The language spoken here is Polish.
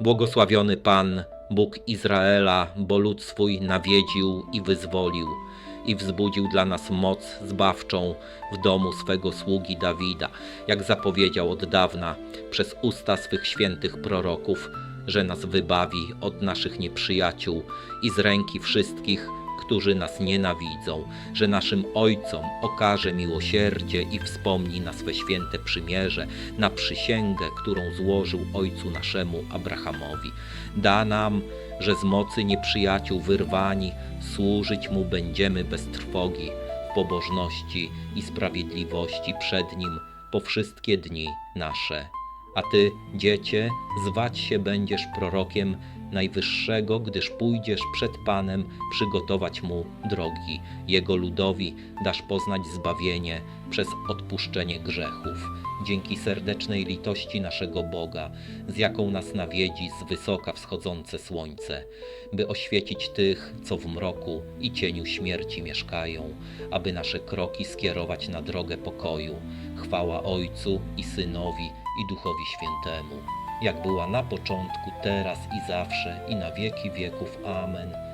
Błogosławiony Pan, Bóg Izraela, bo lud swój nawiedził i wyzwolił i wzbudził dla nas moc zbawczą w domu swego sługi Dawida, jak zapowiedział od dawna przez usta swych świętych proroków, że nas wybawi od naszych nieprzyjaciół i z ręki wszystkich, którzy nas nienawidzą, że naszym Ojcom okaże miłosierdzie i wspomni na swe święte przymierze, na przysięgę, którą złożył Ojcu naszemu Abrahamowi. Da nam, że z mocy nieprzyjaciół wyrwani służyć Mu będziemy bez trwogi, w pobożności i sprawiedliwości przed Nim po wszystkie dni nasze. A Ty, dziecię, zwać się będziesz prorokiem Najwyższego, gdyż pójdziesz przed Panem przygotować Mu drogi. Jego ludowi dasz poznać zbawienie przez odpuszczenie grzechów. Dzięki serdecznej litości naszego Boga, z jaką nas nawiedzi z wysoka wschodzące słońce, by oświecić tych, co w mroku i cieniu śmierci mieszkają, aby nasze kroki skierować na drogę pokoju. Chwała Ojcu i Synowi i Duchowi Świętemu jak była na początku, teraz i zawsze, i na wieki wieków. Amen.